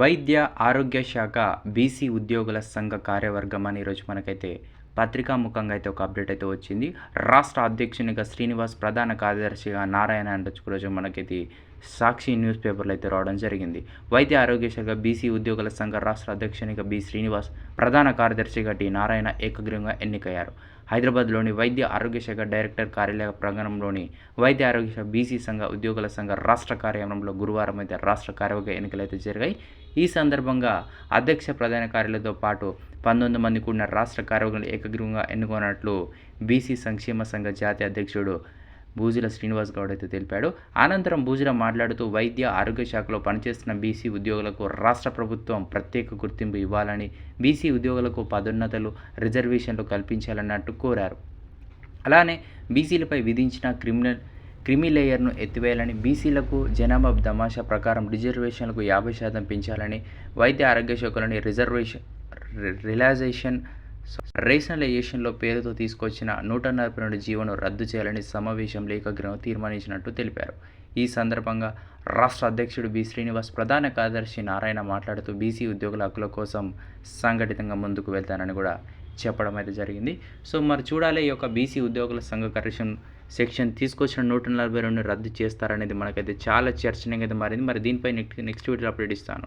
వైద్య ఆరోగ్య శాఖ బీసీ ఉద్యోగుల సంఘ కార్యవర్గం అని ఈరోజు మనకైతే పత్రికాముఖంగా అయితే ఒక అప్డేట్ అయితే వచ్చింది. రాష్ట్ర అధ్యక్షునిగా శ్రీనివాస్ ప్రధాన కార్యదర్శిగా నారాయణ అండ్ రోజు మనకైతే సాక్షి న్యూస్ పేపర్లు అయితే రావడం జరిగింది. వైద్య ఆరోగ్య శాఖ బీసీ ఉద్యోగుల సంఘ రాష్ట్ర అధ్యక్షునిగా బి శ్రీనివాస్ ప్రధాన కార్యదర్శిగా టి నారాయణ ఏకగ్రీవంగా ఎన్నికయ్యారు. హైదరాబాద్లోని వైద్య ఆరోగ్య శాఖ డైరెక్టర్ కార్యాలయ ప్రాంగణంలోని వైద్య ఆరోగ్య శాఖ బీసీ సంఘ ఉద్యోగుల సంఘ రాష్ట్ర కార్యాలయంలో గురువారం అయితే రాష్ట్ర కార్యవర్గ ఎన్నికలైతే జరిగాయి. ఈ సందర్భంగా అధ్యక్ష ప్రధాన కార్యాలయంతో పాటు పంతొమ్మిది మంది కూడిన రాష్ట్ర కార్యవర్గం ఏకగ్రీవంగా ఎన్నుకున్నట్లు బీసీ సంక్షేమ సంఘ జాతీయ అధ్యక్షుడు బూజుల శ్రీనివాస్ గౌడ్ అయితే తెలిపాడు. అనంతరం బూజుల మాట్లాడుతూ వైద్య ఆరోగ్య శాఖలో పనిచేస్తున్న బీసీ ఉద్యోగులకు రాష్ట్ర ప్రభుత్వం ప్రత్యేక గుర్తింపు ఇవ్వాలని బీసీ ఉద్యోగులకు పదోన్నతలు రిజర్వేషన్లు కల్పించాలన్నట్టు కోరారు. అలానే బీసీలపై విధించిన క్రిమినల్ క్రిమి లేయర్ను ఎత్తివేయాలని బీసీలకు జనాభా దమాషా ప్రకారం రిజర్వేషన్లకు యాభై శాతం పెంచాలని వైద్య ఆరోగ్య శాఖలోని రిజర్వేషన్ రిలాజేషన్ రేషనలైజేషన్లో పేరుతో తీసుకొచ్చిన నూట నలభై రెండు జీవోను రద్దు చేయాలని సమావేశం లేఖగ్రహం తీర్మానించినట్టు తెలిపారు. ఈ సందర్భంగా రాష్ట్ర అధ్యక్షుడు బి. శ్రీనివాస్ ప్రధాన కార్యదర్శి నారాయణ మాట్లాడుతూ బీసీ ఉద్యోగుల హక్కుల కోసం సంఘటితంగా ముందుకు వెళ్తానని కూడా చెప్పడం అయితే జరిగింది. సో మరి చూడాలి ఈ యొక్క బీసీ ఉద్యోగుల సంఘ కరెక్షన్ సెక్షన్ తీసుకొచ్చిన నూట నలభై రెండు రద్దు చేస్తారనేది మనకైతే చాలా చర్చనీయంగా అయితే మారింది. మరి దీనిపై నెక్స్ట్ నెక్స్ట్ వీడియో అప్డేట్ ఇస్తాను.